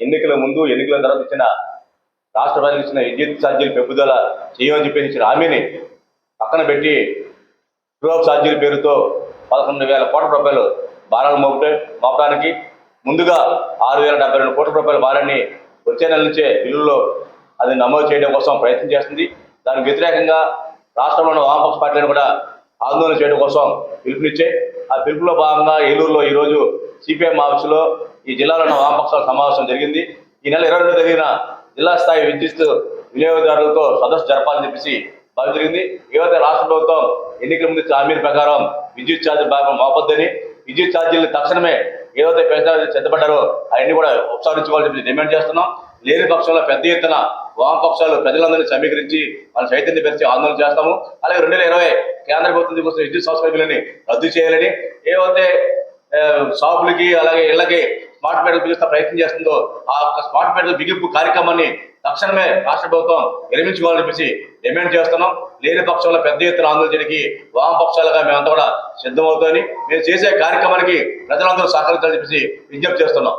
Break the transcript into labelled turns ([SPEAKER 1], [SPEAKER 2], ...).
[SPEAKER 1] ఎన్నికల ముందు ఎన్నికల తర్వాత ఇచ్చిన రాష్ట్ర ప్రజలు ఇచ్చిన విద్యుత్ ఛార్జీలు పెంపుదల చేయమని చెప్పేసి ఇచ్చిన హామీని పక్కన పెట్టి ట్రూఅప్ ఛార్జీల పేరుతో పదకొండు వేల కోట్ల రూపాయలు భారాలు మోపే మోపడానికి ముందుగా ఆరు వేల డెబ్బై రెండు కోట్ల రూపాయల భారాన్ని వచ్చే నెల నుంచే బిల్లులో అది నమోదు చేయడం కోసం ప్రయత్నం చేస్తుంది. దానికి వ్యతిరేకంగా రాష్ట్రంలో ఉన్న వామపక్ష పార్టీలను కూడా ఆందోళన చేయడం కోసం పిలుపునిచ్చే ఆ పిలుపులో భాగంగా ఏలూరులో ఈరోజు సిపిఎం ఆఫీసులో ఈ జిల్లాలో వామపక్షాల సమావేశం జరిగింది. ఈ నెల ఇరవై రెండు జరిగిన జిల్లా స్థాయి విద్యుత్ వినియోగదారులతో సదస్సు జరపాలని చెప్పేసి బాగా జరిగింది. ఏవైతే రాష్ట్ర ప్రభుత్వం ఎన్నికల ముందు హామీల ప్రకారం విద్యుత్ ఛార్జీలు భాగం మోపొద్దని విద్యుత్ ఛార్జీలు తక్షణమే ఏవైతే పెంచాలని చెత్తపడ్డారో అవన్నీ కూడా ఉపసంహరించుకోవాలని చెప్పి డిమాండ్ చేస్తున్నాం. లేని పక్షంలో పెద్ద ఎత్తున వామపక్షాలు ప్రజలందరినీ సమీకరించి మన చైతన్య పెరిచి ఆందోళన చేస్తాము. అలాగే రెండు వేల ఇరవై కేంద్ర ప్రభుత్వం తీసుకొచ్చిన విద్యుత్ సంస్కరణలని రద్దు చేయాలని ఏవైతే షాపులకి అలాగే ఇళ్ళకి స్మార్ట్ మీటర్లు బిగిస్తా ప్రయత్నం చేస్తుందో ఆ యొక్క స్మార్ట్ మీటర్ల బిగింపు కార్యక్రమాన్ని తక్షణమే రాష్ట్ర ప్రభుత్వం విరమించుకోవాలని చెప్పేసి డిమాండ్ చేస్తున్నాం. లేని పక్షంలో పెద్ద ఎత్తున ఆందోళన చేయడానికి వామపక్షాలుగా మేమంతా కూడా సిద్ధమవుతామని మేము చేసే కార్యక్రమానికి ప్రజలందరూ సహకరించాలని చెప్పేసి విజ్ఞప్తి చేస్తున్నాం.